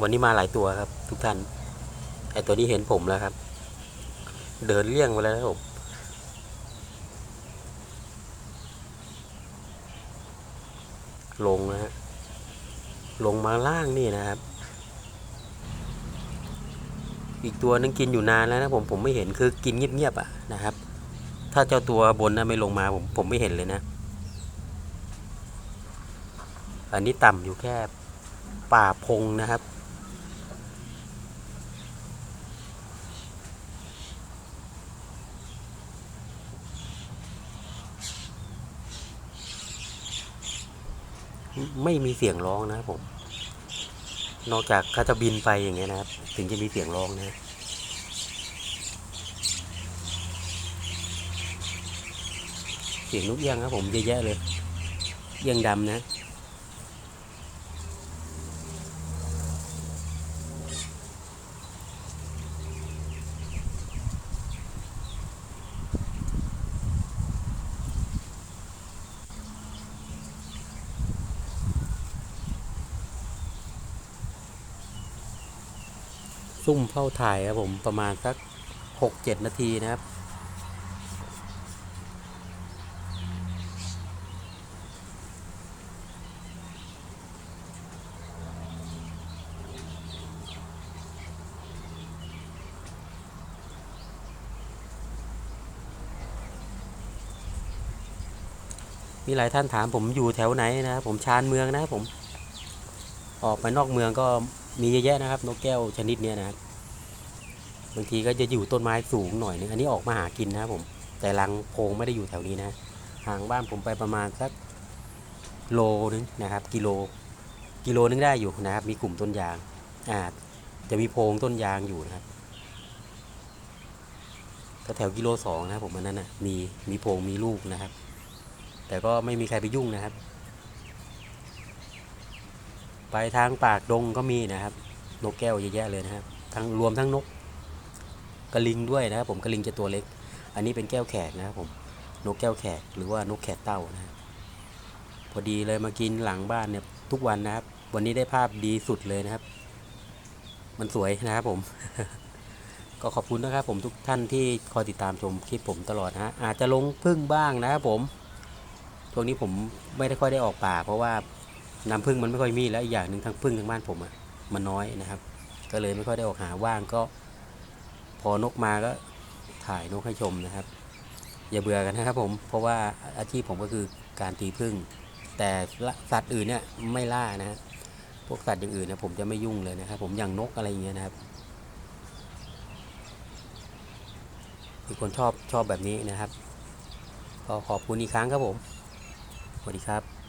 วันนี้มาหลายตัวครับ ทุกท่านไอตัวนี้เห็นผมแล้วครับ เดินเลี่ยงไปแล้วครับผมลงนะฮะลงมาล่างนี่นะครับ อีกตัวนึงกินอยู่นานแล้วนะผมผมไม่เห็นคือกินเงียบๆอะนะครับ ถ้าเจ้าตัวบนนะไม่ลงมาผมผมไม่เห็นเลยนะ อันนี้ต่ำอยู่แค่ป่าพงนะครับ ไม่มีเสียงร้องนะครับผม นอกจากเขาจะบินไปอย่างเงี้ยนะครับ ถึงจะมีเสียงร้องนะเสียงนกเอี้ยงครับผมเยอะแยะเลยเอี้ยงดำนะ ซุ่มเฝ้าถ่ายครับผมประมาณสักหกเจ็ดนาทีนะครับ มีหลายท่านถามผมอยู่แถวไหนนะครับผมชานเมืองนะครับผม ออกไปนอกเมืองก็ มีเยอะแยะนะครับ นกแก้วชนิดนี้นะครับบางทีก็จะอยู่ต้นไม้สูงหน่อยนึงอันนี้ออกมาหากินนะครับผม แต่รังโพงไม่ได้อยู่แถวนี้นะห่างบ้านผมไปประมาณสักโลนึงนะครับ กิโลกิโลนึงได้อยู่นะครับ มีกลุ่มต้นยางอ่าจะมีโพงต้นยางอยู่นะครับก็แถวกิโลสองนะครับผมอันนั้นนะมีมีโพงมีลูกนะครับ แต่ก็ไม่มีใครไปยุ่งนะครับ ไปทางปากดงก็มีนะครับ นกแก้วเยอะแยะเลยนะครับ ทั้งรวมทั้งนกกระลิงด้วยนะครับผมกระลิงจะตัวเล็ก อันนี้เป็นแก้วแขกนะครับผม นกแก้วแขกหรือว่านกแขกเต้านะพอดีเลยมากินหลังบ้านเนี่ยทุกวันนะครับ วันนี้ได้ภาพดีสุดเลยนะครับ มันสวยนะครับผม ก็ขอบคุณนะครับผมทุกท่านที่คอยติดตามชมคลิปผมตลอดนะฮะอาจจะลงพึ่งบ้างนะครับผมช่วงนี้ผมไม่ได้ค่อยได้ออกป่าเพราะว่า น้ำพึ่งมันไม่ค่อยมีแล้วอีกอย่างหนึ่งทั้งพึ่งทั้งบ้านผมอะมันน้อยนะครับ ก็เลยไม่ค่อยได้ออกหาว่างก็ พอนกมาก็ถ่ายนกให้ชมนะครับ อย่าเบื่อกันนะครับผมเพราะว่าอาชีพผมก็คือการตีพึ่ง แต่สัตว์อื่นเนี่ยไม่ล่านะฮะพวกสัตว์อย่างอื่นเนี่ยผมจะไม่ยุ่งเลยนะครับ ผมอย่างนกอะไรอย่างเงี้ยนะครับมีคนชอบชอบแบบนี้นะครับ ก็ขอบคุณอีกครั้งครับผม สวัสดีครับ